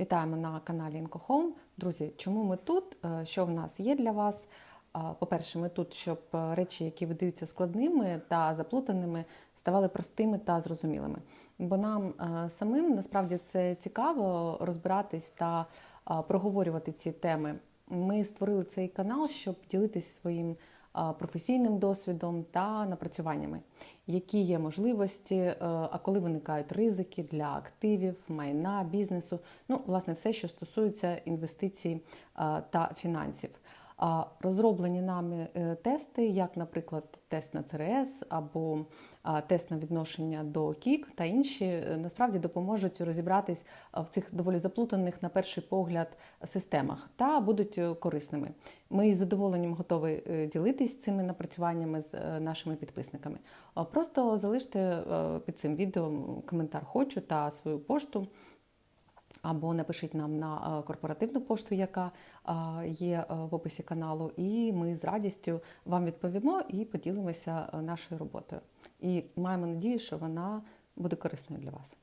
Вітаємо на каналі IncoHome. Друзі, чому ми тут? Е, Що в нас є для вас? Е, По-перше, ми тут, щоб е, речі, які видаються складними та заплутаними, ставали простими та зрозумілими. Бо нам самим насправді це цікаво розбиратись та проговорювати ці теми. Ми створили цей канал, щоб ділитись своїм професійним досвідом та напрацюваннями, які є можливості, е, а коли виникають ризики для активів, майна, бізнесу, ну, власне, все, що стосується інвестицій е, та фінансів. Розроблені нами е, тести, як, наприклад, тест на ЦРС або тест на відношення до КІК та інші, е, насправді допоможуть розібратись в цих доволі заплутаних, на перший погляд, системах та будуть е, корисними. Ми із задоволенням готові ділитись цими напрацюваннями з нашими підписниками. Просто залиште під цим відео коментар хочу та свою пошту. Або напишіть нам на е, корпоративну пошту, яка е, є е, в описі каналу, і ми з радістю вам відповімо і поділимося нашою роботою. І маємо надію, що вона буде корисною для вас.